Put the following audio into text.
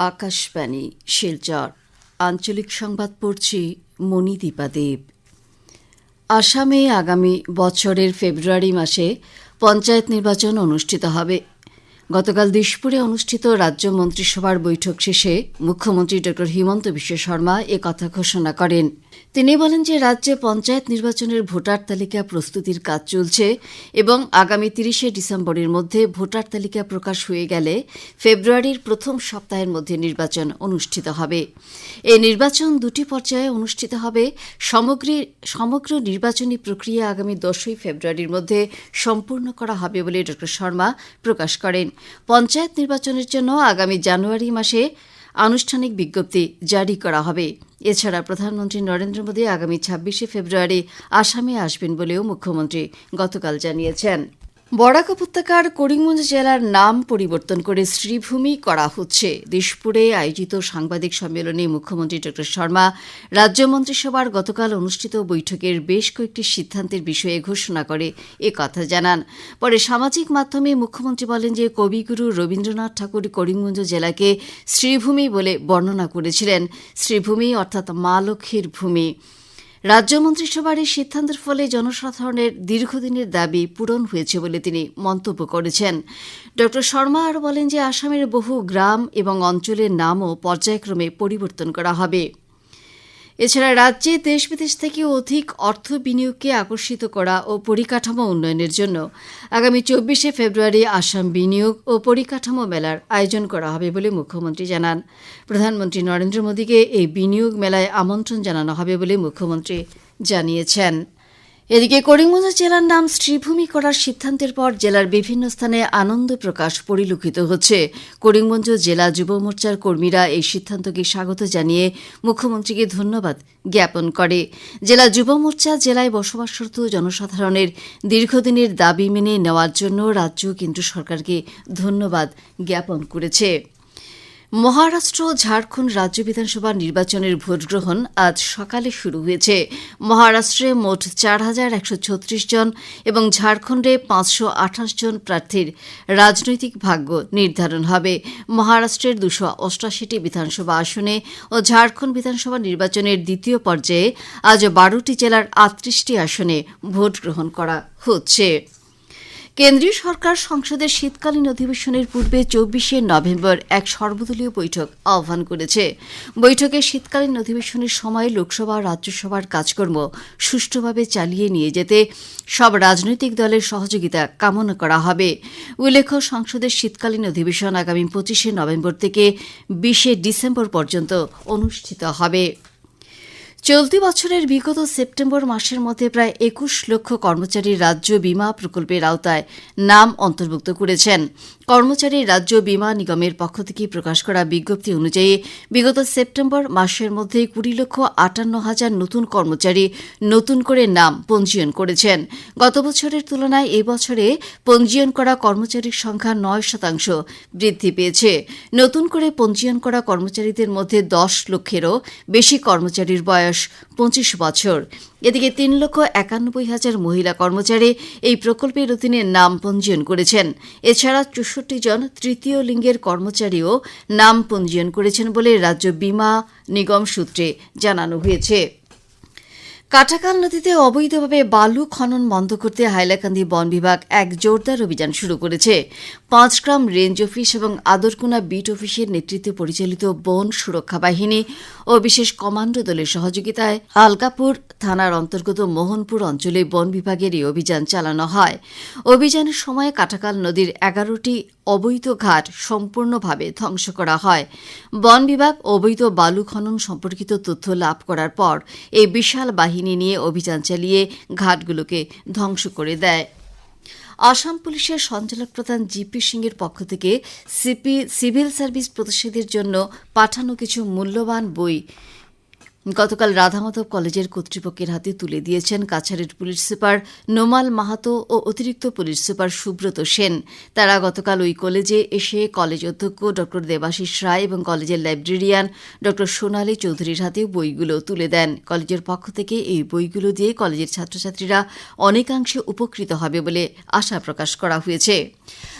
আকাশবাণী, শিলচর। আঞ্চলিক সংবাদ পড়ছি মণিদীপা দেব। আসামে আগামী বছরের ফেব্রুয়ারি মাসে পঞ্চায়েত নির্বাচন অনুষ্ঠিত হবে। গতকাল দিশপুরে অনুষ্ঠিত রাজ্য মন্ত্রিসভার বৈঠক শেষে মুখ্যমন্ত্রী ড হিমন্ত বিশ্ব শর্মা কথা ঘোষণা করেন। তিনি বলেন যে রাজ্যে পঞ্চায়েত নির্বাচনের ভোটার তালিকা প্রস্তুতির কাজ চলছে এবং আগামী তিরিশে ডিসেম্বরের মধ্যে ভোটার তালিকা প্রকাশ হয়ে গেলে ফেব্রুয়ারির প্রথম সপ্তাহের মধ্যে নির্বাচন অনুষ্ঠিত হবে। এই নির্বাচন দুটি পর্যায়ে অনুষ্ঠিত হবে। সমগ্র সমগ্র নির্বাচনী প্রক্রিয়া আগামী দশই ফেব্রুয়ারির মধ্যে সম্পূর্ণ করা হবে বলে ড শর্মা প্রকাশ করেন। পঞ্চায়েত নির্বাচনের জন্য আগামী জানুয়ারি মাসে আনুষ্ঠানিক বিজ্ঞপ্তি জারি করা হবে। এছাড়া প্রধানমন্ত্রী নরেন্দ্র মোদী আগামী ছাব্বিশে ফেব্রুয়ারি আসামে আসবেন বলেও মুখ্যমন্ত্রী গতকাল জানিয়েছেন। বরাক উপত্যকার করিমগঞ্জ জেলার নাম পরিবর্তন করে শ্রীভূমি করা হচ্ছে। দিশপুরে আয়োজিত সাংবাদিক সম্মেলনে মুখ্যমন্ত্রী ড শর্মা, রাজ্য মন্ত্রিসভার গতকাল অনুষ্ঠিত বৈঠকের বেশ কয়েকটি সিদ্ধান্তের বিষয়ে ঘোষণা করে এ কথা জানান। পরে সামাজিক মাধ্যমে মুখ্যমন্ত্রী বলেন যে, কবিগুরু রবীন্দ্রনাথ ঠাকুর করিমগঞ্জ জেলাকে শ্রীভূমি বলে বর্ণনা করেছিলেন। শ্রীভূমি অর্থাৎ মা লক্ষ্মীর ভূমি। রাজ্য মন্ত্রিসভার এই সিদ্ধান্তের ফলে জনসাধারণের দীর্ঘদিনের দাবি পূরণ হয়েছে বলে তিনি মন্তব্য করেছেন। ড. শর্মা আরও বলেন যে আসামের বহু গ্রাম এবং অঞ্চলের নামও পর্যায়ক্রমে পরিবর্তন করা হবে। এছাড়া রাজ্যে দেশ বিদেশ থেকে অধিক অর্থ বিনিয়োগকে আকর্ষিত করা ও পরিকাঠামো উন্নয়নের জন্য আগামী চব্বিশে ফেব্রুয়ারি আসাম বিনিয়োগ ও পরিকাঠামো মেলার আয়োজন করা হবে বলে মুখ্যমন্ত্রী জানান। প্রধানমন্ত্রী নরেন্দ্র মোদীকে এই বিনিয়োগ মেলায় আমন্ত্রণ জানানো হবে বলে মুখ্যমন্ত্রী জানিয়েছেন। এদিকে করিমগঞ্জ জেলার নাম শ্রীভূমি করার সিদ্ধান্তের পর জেলার বিভিন্ন স্থানে আনন্দ প্রকাশ পরিলক্ষিত হচ্ছে। করিমগঞ্জ জেলা যুব মোর্চার কর্মীরা এই সিদ্ধান্তকে স্বাগত জানিয়ে মুখ্যমন্ত্রীকে ধন্যবাদ জ্ঞাপন করে। জেলা যুব মোর্চা জেলায় বসবাসরত জনসাধারণের দীর্ঘদিনের দাবি মেনে নেওয়ার জন্য রাজ্য কেন্দ্র সরকারকে ধন্যবাদ জ্ঞাপন করেছে। মহারাষ্ট্র, ঝাড়খণ্ড রাজ্য বিধানসভা নির্বাচনের ভোটগ্রহণ আজ সকালে শুরু হয়েছে। মহারাষ্ট্রে মোট চার হাজার একশো ছত্রিশ জন এবং ঝাড়খণ্ডে পাঁচশো আঠাশ জন প্রার্থীর রাজনৈতিক ভাগ্য নির্ধারণ হবে। মহারাষ্ট্রের দুশো অষ্টাশিটি বিধানসভা আসনে ও ঝাড়খণ্ড বিধানসভা নির্বাচনের দ্বিতীয় পর্যায়ে আজ বারোটি জেলার আটত্রিশটি আসনে ভোট গ্রহণ করা হচ্ছে। কেন্দ্রীয় সরকার সংসদের শীতকালীন অধিবেশনের পূর্বে চব্বিশে নভেম্বর এক সর্বদলীয় বৈঠক আহ্বান করেছে। বৈঠকে শীতকালীন অধিবেশনের সময় লোকসভা রাজ্যসভার কাজকর্ম সুষ্ঠুভাবে চালিয়ে নিয়ে যেতে সব রাজনৈতিক দলের সহযোগিতা কামনা করা হবে। উল্লেখ্য, সংসদের শীতকালীন অধিবেশন আগামী পঁচিশে নভেম্বর থেকে বিশে ডিসেম্বর পর্যন্ত অনুষ্ঠিত হবে। চলতি বছরের বিগত সেপ্টেম্বর মাসের মধ্যে প্রায় একুশ লক্ষ কর্মচারী রাজ্য বিমা প্রকল্পের আওতায় নাম অন্তর্ভুক্ত করেছেন। কর্মচারী রাজ্য বীমা নিগমের পক্ষ থেকে প্রকাশ করা বিজ্ঞপ্তি অনুযায়ী, বিগত সেপ্টেম্বর মাসের মধ্যে কুড়ি লক্ষ আটান্ন হাজার নতুন কর্মচারী নতুন করে নাম পঞ্জীয়ন করেছেন। গত বছরের তুলনায় এই বছরে পঞ্জীয়ন করা কর্মচারীর সংখ্যা নয় শতাংশ বৃদ্ধি পেয়েছে। নতুন করে পঞ্জীয়ন করা কর্মচারীদের মধ্যে দশ লক্ষেরও বেশি কর্মচারীর বয়স পঁচিশ বছর। এদিকে তিন লক্ষ একানব্বই হাজার মহিলা কর্মচারী এই প্রকল্পের অধীনে নাম পঞ্জীয়ন করেছেন। এছাড়া জন তৃতীয় লিঙ্গের কর্মচারীও নাম পঞ্জীয়ন করেছেন বলে রাজ্য বীমা নিগম সূত্রে জানানো হয়েছে। কাটাকাল নদীতে অবৈধভাবে বালু খনন বন্ধ করতে হাইলাকান্দি বন বিভাগ এক জোরদার অভিযান শুরু করেছে। পাঁচগ্রাম রেঞ্জ অফিস এবং আদরকুনা বিট অফিসের নেতৃত্বে পরিচালিত বন সুরক্ষা বাহিনী ও বিশেষ কমান্ডো দলের সহযোগিতায় আলগাপুর থানার অন্তর্গত মোহনপুর অঞ্চলে বন বিভাগের এই অভিযান চালানো হয়। অভিযানের সময় কাটাকাল নদীর এগারোটি অবৈধ ঘাট সম্পূর্ণভাবে ধ্বংস করা হয়। বন বিভাগ অবৈধ বালু খনন সম্পর্কিত তথ্য লাভ করার পর এই বিশাল বাহিনী নিয়ে অভিযান চালিয়ে ঘাটগুলোকে ধ্বংস করে দেয়। আসাম পুলিশের সঞ্চালক প্রধান জিপি সিং এর পক্ষ থেকে সিপি, সিভিল সার্ভিস প্রতিষেধের জন্য পাঠানো কিছু মূল্যবান বই গতকাল রাধামাধব কলেজের কর্তৃপক্ষের হাতে তুলে দিয়েছেন কাছাড়ের পুলিশ সুপার নোমাল মাহাতো ও অতিরিক্ত পুলিশ সুপার সুব্রত সেন। তারা গতকাল ওই কলেজে এসে কলেজ অধ্যক্ষ ড দেবাশিস রায় এবং কলেজের লাইব্রেরিয়ান ড সোনালী চৌধুরীর হাতে বইগুলো তুলে দেন। কলেজের পক্ষ থেকে এই বইগুলো দিয়ে কলেজের ছাত্রছাত্রীরা অনেকাংশে উপকৃত হবে বলে আশা প্রকাশ করা হয়েছে।